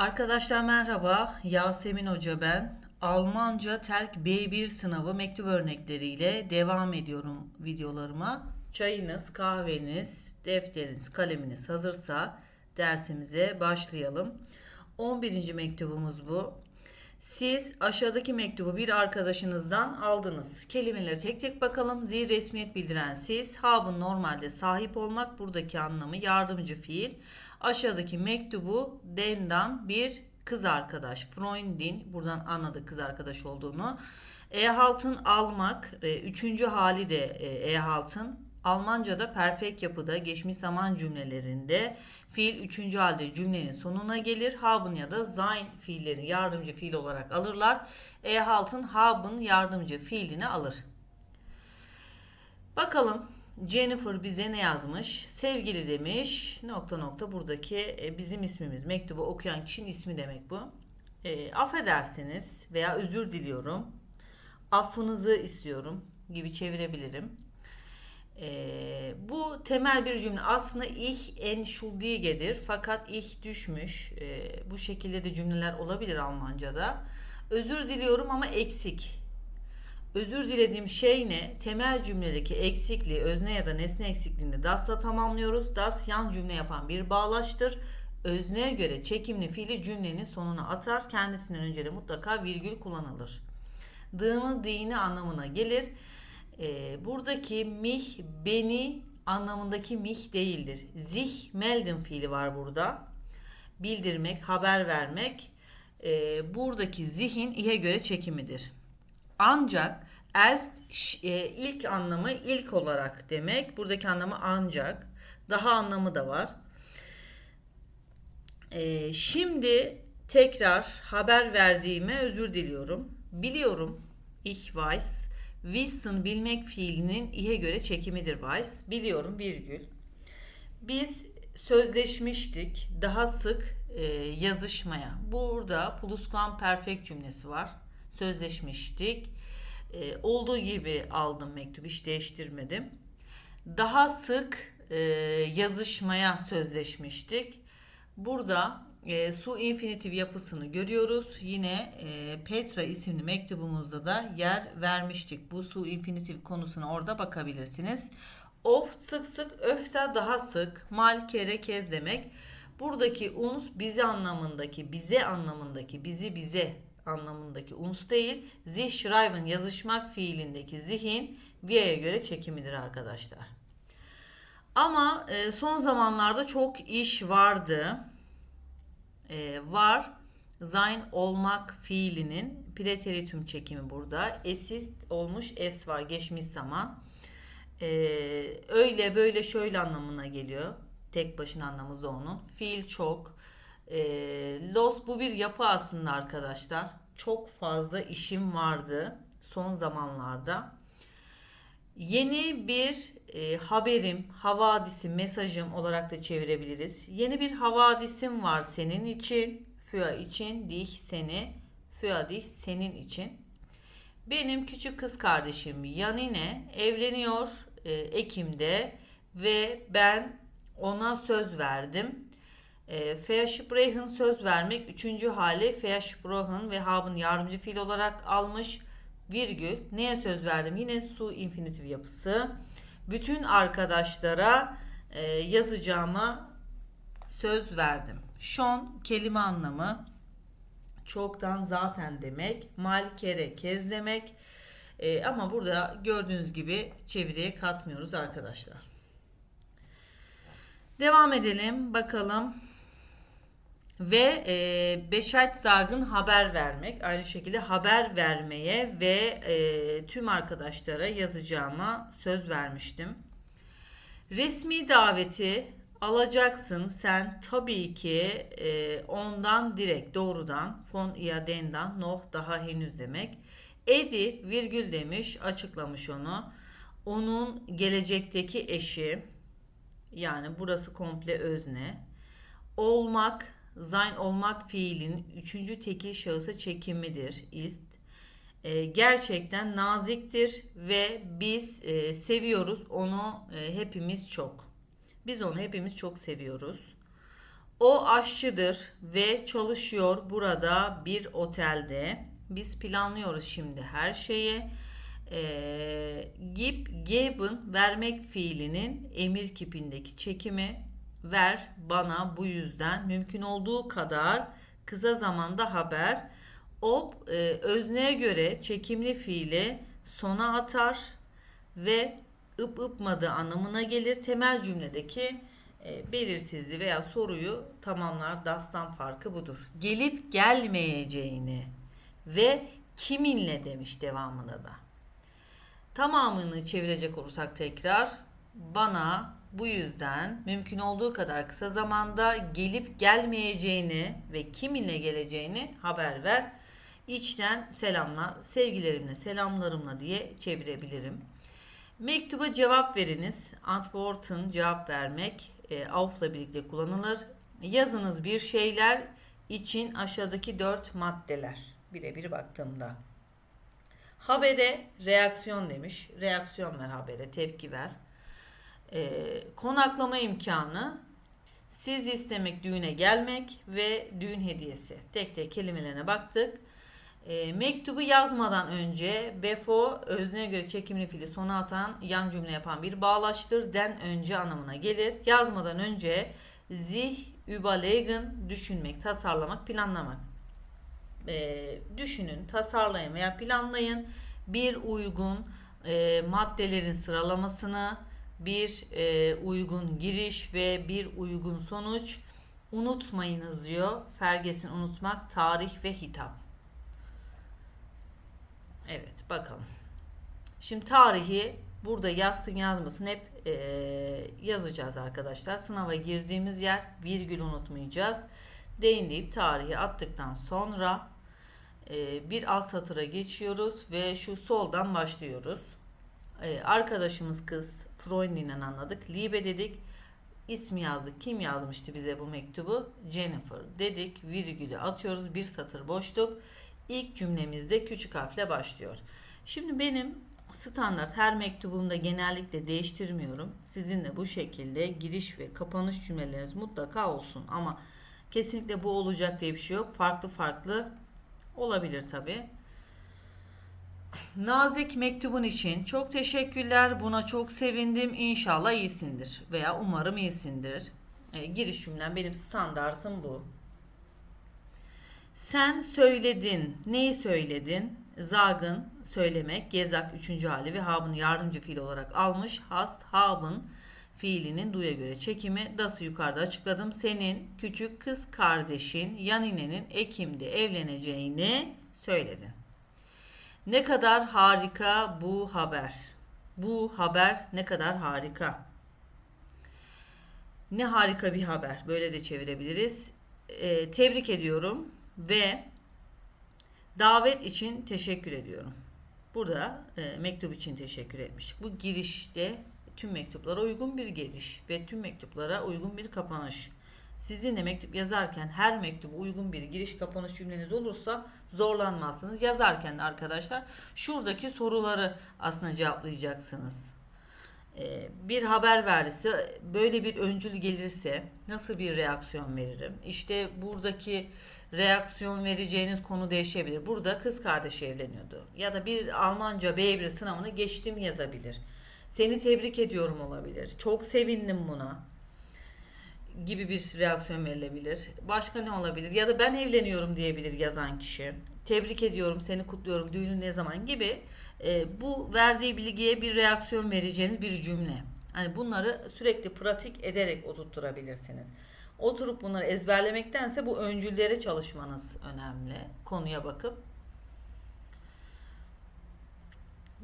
Arkadaşlar merhaba. Yasemin Hoca ben. Almanca Telk B1 sınavı mektup örnekleriyle devam ediyorum videolarıma. Çayınız, kahveniz, defteriniz, kaleminiz hazırsa dersimize başlayalım. 11. mektubumuz bu. Siz aşağıdaki mektubu bir arkadaşınızdan aldınız. Kelimeleri tek tek bakalım. Zil resmiyet bildiren siz. Habın normalde sahip olmak buradaki anlamı yardımcı fiil. Aşağıdaki mektubu Den'dan bir kız arkadaş. Freundin buradan anladık kız arkadaş olduğunu. E-haltın almak. e, Üçüncü hali de e, e-haltın. Almanca'da perfect yapıda geçmiş zaman cümlelerinde fiil üçüncü halde cümlenin sonuna gelir. Haben ya da sein fiillerini yardımcı fiil olarak alırlar. E-haltın haben yardımcı fiilini alır. Bakalım Jennifer bize ne yazmış? Sevgili demiş. Nokta nokta buradaki e, bizim ismimiz. Mektubu okuyan kişinin ismi demek bu. E, affedersiniz veya özür diliyorum. Affınızı istiyorum gibi çevirebilirim. E, bu temel bir cümle. Aslında ich entschuldige'dir. Fakat ich düşmüş. E, bu şekilde de cümleler olabilir Almanca'da. Özür diliyorum ama eksik. Özür dilediğim şey ne? Temel cümledeki eksikliği, özne ya da nesne eksikliğini das'la tamamlıyoruz. Das yan cümle yapan bir bağlaçtır. Özneye göre çekimli fiili cümlenin sonuna atar. Kendisinden önce de mutlaka virgül kullanılır. Dığını dini anlamına gelir. Ee, buradaki mich, beni anlamındaki mich değildir. Sich melden fiili var burada. Bildirmek, haber vermek. Ee, buradaki zihin ihe göre çekimidir. Ancak erst e, ilk anlamı ilk olarak demek. Buradaki anlamı ancak. Daha anlamı da var. E, şimdi tekrar haber verdiğime özür diliyorum. Biliyorum. Ich weiß. Wissen bilmek fiilinin ihe göre çekimidir weiß. Biliyorum virgül. Biz sözleşmiştik daha sık e, yazışmaya. Burada pluscuamperfect cümlesi var. Sözleşmiştik. E, olduğu gibi aldım mektubu hiç değiştirmedim. Daha sık e, yazışmaya sözleşmiştik. Burada e, su infinitif yapısını görüyoruz. Yine e, Petra isimli mektubumuzda da yer vermiştik. Bu su infinitif konusuna orada bakabilirsiniz. Oft sık sık, öfter daha sık, mal kere kez demek. Buradaki uns bizi anlamındaki, bize anlamındaki, bizi bize anlamındaki uns değil. Sich schreiben yazışmak fiilindeki zihin via'ya göre çekimidir arkadaşlar. Ama e, son zamanlarda çok iş vardı. E, var. Sein olmak fiilinin preteritum çekimi burada. Esist olmuş es var geçmiş zaman. E, öyle böyle şöyle anlamına geliyor. Tek başına anlamı onun. Fiil çok. E, los bu bir yapı aslında arkadaşlar. Çok fazla işim vardı son zamanlarda. Yeni bir e, haberim, havadisim, mesajım olarak da çevirebiliriz. Yeni bir havadisim var senin için, für için, dich seni, für dich senin için. Benim küçük kız kardeşim Yanine evleniyor e, Ekim'de ve ben ona söz verdim. E, Versprechen söz vermek üçüncü hali Versprechen ve haben yardımcı fiil olarak almış virgül neye söz verdim? Yine su infinitif yapısı. Bütün arkadaşlara e, yazacağıma söz verdim. Schon kelime anlamı çoktan zaten demek. Mal kere kez demek. E, ama burada gördüğünüz gibi çeviriye katmıyoruz arkadaşlar. Devam edelim. Bakalım. Ve e, Beşert Zag'ın haber vermek. Aynı şekilde haber vermeye ve e, tüm arkadaşlara yazacağıma söz vermiştim. Resmi daveti alacaksın sen tabii ki e, ondan direkt doğrudan von iadendan noh daha henüz demek. Edi virgül demiş açıklamış onu. Onun gelecekteki eşi yani burası komple özne. Olmak sein olmak fiilinin üçüncü tekil şahısa çekimidir. ist. E, gerçekten naziktir ve biz e, seviyoruz onu e, hepimiz çok. Biz onu hepimiz çok seviyoruz. O aşçıdır ve çalışıyor burada bir otelde. Biz planlıyoruz şimdi her şeyi. Ee, gib, geben vermek fiilinin emir kipindeki çekimi ver bana bu yüzden mümkün olduğu kadar kısa zamanda haber. Ob e, özneye göre çekimli fiili sona atar ve ıp ıpmadı anlamına gelir. Temel cümledeki e, belirsizliği veya soruyu tamamlar. Dastan farkı budur. Gelip gelmeyeceğini ve kiminle demiş devamında da. Tamamını çevirecek olursak tekrar bana bu yüzden mümkün olduğu kadar kısa zamanda gelip gelmeyeceğini ve kiminle geleceğini haber ver. İçten selamlar, sevgilerimle, selamlarımla diye çevirebilirim. Mektuba cevap veriniz. Antworten cevap vermek e, auf'la birlikte kullanılır. Yazınız bir şeyler için aşağıdaki dört maddeler. Birebir baktığımda. Habere reaksiyon demiş. Reaksiyon ver habere, tepki ver. E, konaklama imkanı, siz istemek, düğüne gelmek ve düğün hediyesi. Tek tek kelimelerine baktık. E, mektubu yazmadan önce befo özneye göre çekimli fiili sona atan yan cümle yapan bir bağlaçtır. Den önce anlamına gelir. Yazmadan önce zih überlegen düşünmek, tasarlamak, planlamak. E, düşünün, tasarlayın veya planlayın. Bir uygun e, maddelerin sıralamasını, bir e, uygun giriş ve bir uygun sonuç. Unutmayınız diyor. Ferges'in unutmak, tarih ve hitap. Evet bakalım. Şimdi tarihi burada yazsın yazmasın hep e, yazacağız arkadaşlar. Sınava girdiğimiz yer virgül unutmayacağız. Deyin deyip tarihi attıktan sonra e, bir alt satıra geçiyoruz ve şu soldan başlıyoruz. E, arkadaşımız kız Freundin'den anladık. Liebe dedik. İsmi yazdık. Kim yazmıştı bize bu mektubu? Jennifer dedik. Virgülü atıyoruz. Bir satır boşluk. İlk cümlemizde küçük harfle başlıyor. Şimdi benim standart her mektubumda genellikle değiştirmiyorum. Sizin de bu şekilde giriş ve kapanış cümleleriniz mutlaka olsun ama kesinlikle bu olacak diye bir şey yok. Farklı farklı olabilir tabi. Nazik mektubun için çok teşekkürler. Buna çok sevindim. İnşallah iyisindir veya umarım iyisindir. E, giriş cümlem benim standartım bu. Sen söyledin. Neyi söyledin? Zagın söylemek. Gezak üçüncü hali ve habın yardımcı fiil olarak almış. Hast habın fiilinin duya göre çekimi. Das'ı yukarıda açıkladım. Senin küçük kız kardeşin Yanine'nin Ekim'de evleneceğini söyledin. Ne kadar harika bu haber. Bu haber ne kadar harika. Ne harika bir haber. Böyle de çevirebiliriz. Ee, tebrik ediyorum ve davet için teşekkür ediyorum. Burada e, mektup için teşekkür etmiştik. Bu girişte tüm mektuplara uygun bir giriş ve tüm mektuplara uygun bir kapanış. Sizin de mektup yazarken her mektuba uygun bir giriş kapanış cümleniz olursa zorlanmazsınız. Yazarken de arkadaşlar şuradaki soruları aslında cevaplayacaksınız. Ee, bir haber verdiyse böyle bir öncül gelirse nasıl bir reaksiyon veririm? İşte buradaki reaksiyon vereceğiniz konu değişebilir. Burada kız kardeşi evleniyordu. Ya da bir Almanca B1 sınavını geçtim yazabilir. Seni tebrik ediyorum olabilir. Çok sevindim buna gibi bir reaksiyon verilebilir. Başka ne olabilir? Ya da ben evleniyorum diyebilir yazan kişi. Tebrik ediyorum, seni kutluyorum, düğünün ne zaman gibi. E, bu verdiği bilgiye bir reaksiyon vereceğiniz bir cümle. Hani bunları sürekli pratik ederek oturtturabilirsiniz. Oturup bunları ezberlemektense bu öncüllere çalışmanız önemli. Konuya bakıp.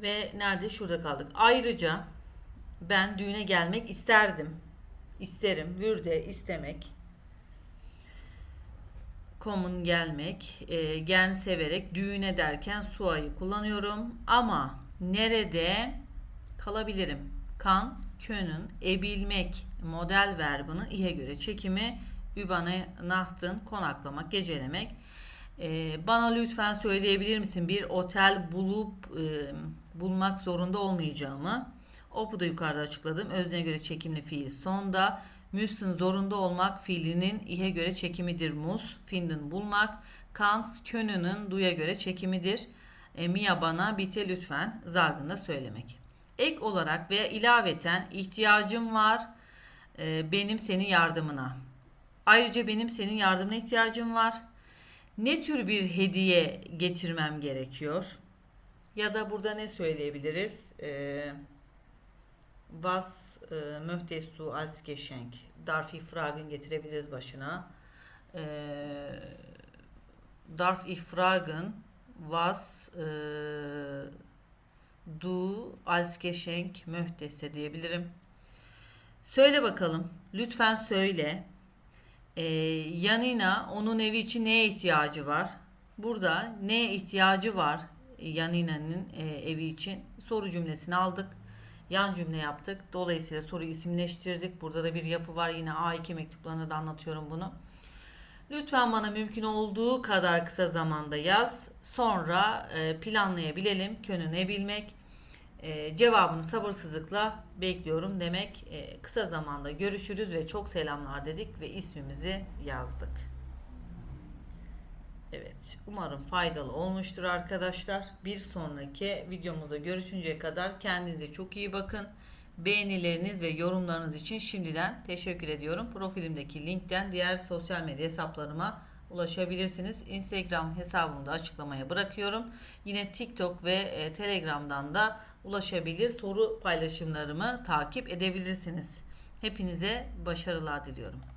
Ve nerede? Şurada kaldık. Ayrıca ben düğüne gelmek isterdim. İsterim. Würde istemek. Komün gelmek. E, gern severek düğüne derken suayı kullanıyorum. Ama nerede kalabilirim? Kan, könün, ebilmek model verbının ihe göre çekimi übane nahtın konaklamak, gecelemek. Ee, bana lütfen söyleyebilir misin bir otel bulup e, bulmak zorunda olmayacağımı? Opu da yukarıda açıkladım. Özneye göre çekimli fiil sonda. Müssen zorunda olmak fiilinin ihe göre çekimidir mus. Finden bulmak. Kans könünün duya göre çekimidir. E, Mia bana bite lütfen zargında söylemek. Ek olarak veya ilaveten ihtiyacım var e, benim senin yardımına. Ayrıca benim senin yardımına ihtiyacım var. Ne tür bir hediye getirmem gerekiyor? Ya da burada ne söyleyebiliriz? Ee, was e, möchtest du als Geschenk? Darf ich fragen getirebiliriz başına. Ee, darf ich fragen was e, du als Geschenk möchtest diyebilirim. Söyle bakalım. Lütfen söyle. Ee, Yanina onun evi için neye ihtiyacı var? Burada neye ihtiyacı var Yanina'nın e, evi için soru cümlesini aldık. Yan cümle yaptık. Dolayısıyla soruyu isimleştirdik. Burada da bir yapı var. Yine A2 mektuplarında da anlatıyorum bunu. Lütfen bana mümkün olduğu kadar kısa zamanda yaz. Sonra e, planlayabilelim. Könüne bilmek. E, cevabını sabırsızlıkla bekliyorum demek. E, kısa zamanda görüşürüz ve çok selamlar dedik ve ismimizi yazdık. Evet, umarım faydalı olmuştur arkadaşlar. Bir sonraki videomuzda görüşünceye kadar kendinize çok iyi bakın. Beğenileriniz ve yorumlarınız için şimdiden teşekkür ediyorum. Profilimdeki linkten diğer sosyal medya hesaplarıma ulaşabilirsiniz. Instagram hesabımı da açıklamaya bırakıyorum. Yine TikTok ve e, Telegram'dan da ulaşabilir soru paylaşımlarımı takip edebilirsiniz. Hepinize başarılar diliyorum.